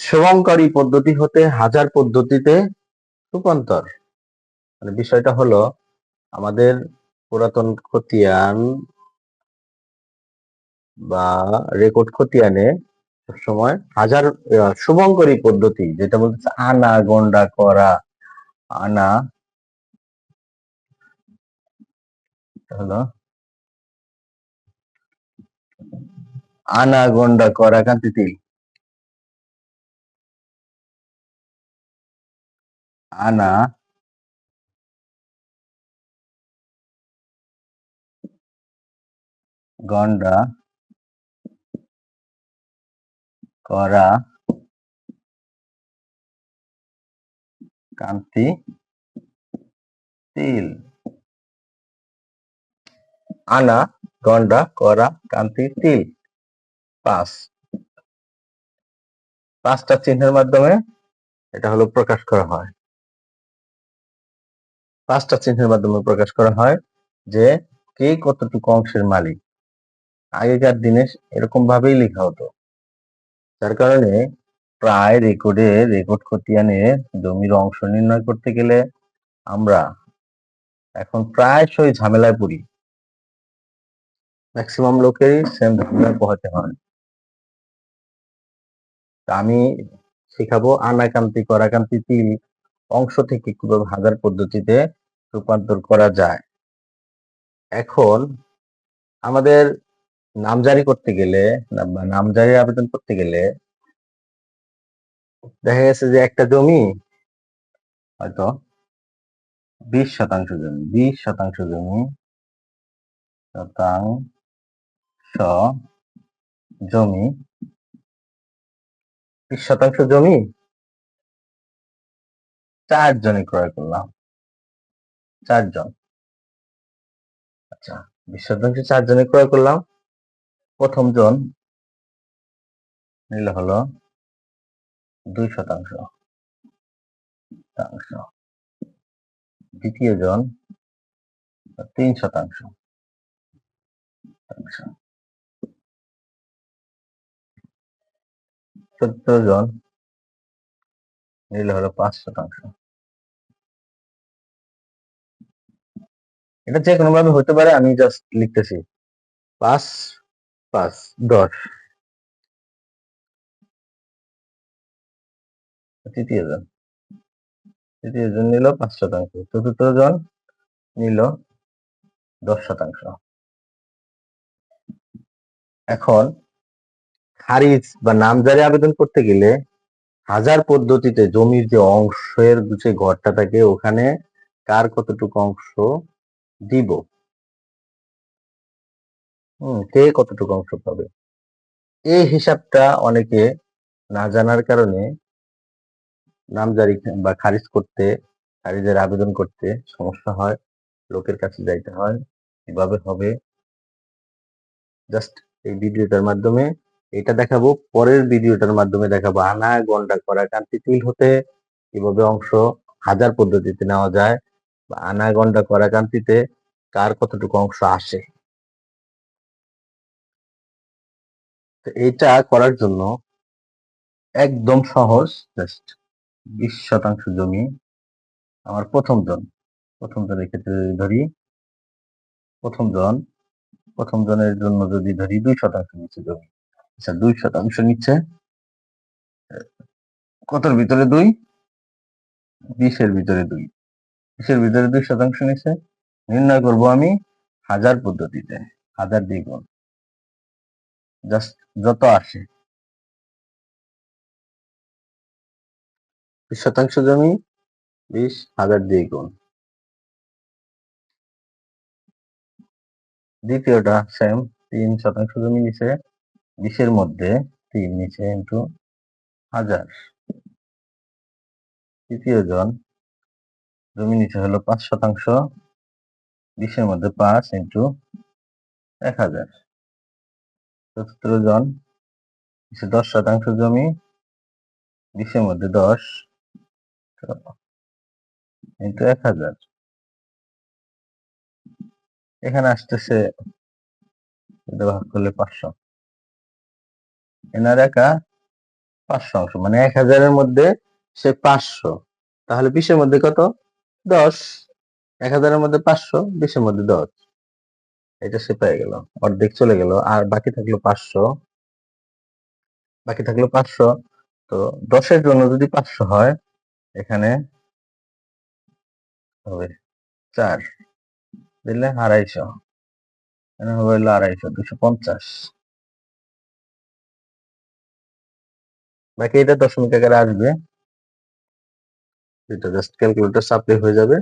শুভঙ্করী পদ্ধতি হতে হাজার পদ্ধতিতে রূপান্তর। মানে বিষয়টা হলো, আমাদের পুরাতন খতিয়ান বা রেকর্ড খতিয়ানে সবসময় হাজার শুভঙ্করী পদ্ধতি, যেটা বলতেছে আনা, গন্ডা, করা, আনা হলো আনা, গন্ডা, করা কান্তিতি আনা গন্ডা করা কান্তি তিল আনা গন্ডা করা কান্তি তিল পাঁচ পাঁচটা চিহ্নের মাধ্যমে এটা হলো প্রকাশ করা হয়। পাঁচটা চিহ্নের মাধ্যমে প্রকাশ করা হয় যে কে কতটুকু অংশের মালিক। আগেকার দিনে এরকম ভাবেই লেখা হতো। যার কারণে প্রায় রেকর্ডে রেকর্ড খতিয়ানে জমির অংশ নির্ণয় করতে গেলে আমরা এখন প্রায়শই ঝামেলায় পড়ি। ম্যাক্সিমাম লোকেরই সেম ঝামেলায় পোহাতে হয়। আমি শেখাবো আনাকান্তি, করাকান্তি তিল অংশ থেকে কীভাবে হাজার পদ্ধতিতে রূপান্তর করা যায়। এখন আমাদের নামজারি করতে গেলে বা নামজারি আবেদন করতে গেলে দেখা গেছে যে একটা জমি হয়তো বিশ শতাংশ জমি, বিশ শতাংশ জমি শতাংশ জমি, বিশ শতাংশ জমি চারজনে ক্রয় করলাম। চারজন। আচ্ছা বিশ শতাংশ চারজনে ক্রয় করলাম? প্রথম জন নিল হলো দুই শতাংশ। শতাংশ। দ্বিতীয় জন তিন শতাংশ। চোদ্দ জন নিল হলো পাঁচ শতাংশ। এটা যে কোনো ভাবে হতে পারে, আমি জাস্ট লিখতেছি। পাঁচ পাঁচ, দশ। তৃতীয় জন। তৃতীয় জন নিল পাঁচ শতাংশ। চতুর্থ জন নিল দশ শতাংশ। এখন খারিজ বা নামজারি আবেদন করতে গেলে হাজার পদ্ধতিতে জমির যে অংশের যে ঘরটা থাকে, ওখানে কার কতটুকু অংশ দিব। হম, কে কতটুকু অংশ পাবে? এই হিসাবটা অনেকে না জানার কারণে নামজারি বা খারিজ করতে, খারিজের আবেদন করতে সমস্যা হয়, লোকের কাছে যাইতে হয়, কীভাবে হবে? জাস্ট এই ভিডিওটার মাধ্যমে এটা দেখাবো, পরের ভিডিওটার মাধ্যমে দেখাবো আনা গন্ডা করা, কান্তি তিল হতে কীভাবে অংশ হাজার পদ্ধতিতে নেওয়া যায় বা আনা গন্ডা করা কতটুকু অংশ আসে। তো এটা করার জন্য একদম সহজ জাস্ট বিশ শতাংশ জমি আমার প্রথম জন। প্রথম জনের ক্ষেত্রে যদি ধরি, প্রথম জন, প্রথম জনের জন্য যদি ধরি দুই শতাংশ নিচ্ছে জমি। আচ্ছা দুই শতাংশ নিচ্ছে কতর ভিতরে দুই? বিশের ভিতরে দুই। বিশের ভিতরে দুই শতাংশ নিচ্ছে নির্ণয় করব আমি হাজার পদ্ধতিতে, হাজার দ্বিগুণ। জাস্ট যত আসে। বিশ শতাংশ জমি, বিশ, হাজার দ্বিগুণ। দ্বিতীয়টা সেম তিন শতাংশ জমি নিচে, বিশের মধ্যে তিন, নিচে ইন্টু হাজার। তৃতীয় জন জমি নিচে হলো পাঁচ শতাংশ, বিশের মধ্যে পাঁচ ইন্টু এক হাজার। চতুর্থ জন দশ শতাংশ জমি, বিশের মধ্যে দশ ইন্টু এক হাজার। এখানে আসতেছে ভাগ করলে পাঁচশো। এনার একা পাঁচশো অংশ মানে এক হাজারের মধ্যে সে পাঁচশো। তাহলে বিশের মধ্যে কত? দশ, এক হাজারের মধ্যে পাঁচশো, বিশের মধ্যে দশ। এটা সে পেয়ে গেল, অর্ধেক চলে গেল, আর বাকি থাকল পাঁচশো। বাকি থাকল পাঁচশো, তো দশের জন্য যদি পাঁচশো হয়, এখানে হবে চার, দিলে আড়াইশো। এখানে হবে আড়াইশো, দুশো পঞ্চাশ। বাকি এটা দশমিক আকারে আসবে। এটা জাস্ট ক্যালকুলেটর সাপ্লাই হয়ে যাবে।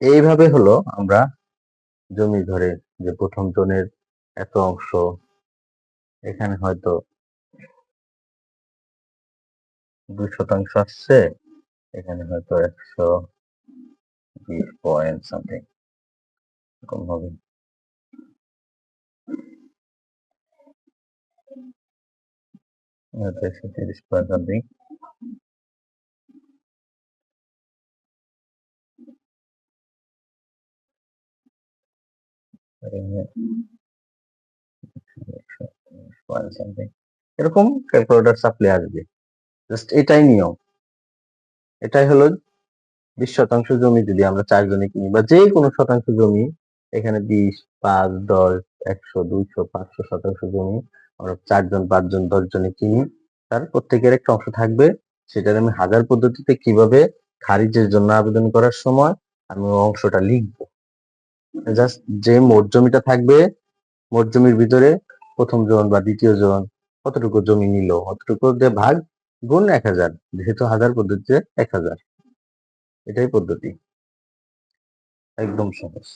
এইভাবে হলো আমরা জমি ধরে যে প্রথম জনের এত অংশ, এখানে হয়তো দুই শতাংশ আসছে, এখানে হয়তো একশো বিশ পয়েন্ট সামথিং এরকম হবে। হয়তো একশো তিরিশ পয়েন্ট সামথিং এরকম ক্যালকুলেটর সাপ্লাই আসবে। জাস্ট এটাই নিয়ম। এটাই হলো বিশ শতাংশ জমি যদি আমরা চারজনে কিনি, বা যে কোনো শতাংশ জমি, এখানে বিশ, পাঁচ, দশ, একশো, দুইশো, পাঁচশো শতাংশ জমি আমরা চারজন, পাঁচজন দশ জনে কিনি, তার প্রত্যেকের একটা অংশ থাকবে। সেটার আমি হাজার পদ্ধতিতে কীভাবে খারিজের জন্য আবেদন করার সময় আমি অংশটা লিখব। জাস্ট যে মোট জমিটা থাকবে, মোট জমির ভিতরে প্রথম জন বা দ্বিতীয় জন কতটুকু জমি নিল? অতটুকু দিয়ে ভাগ গুণ এক হাজার, যেহেতু হাজার পদ্ধতিতে এক হাজার। এটাই পদ্ধতি। একদম সহজ।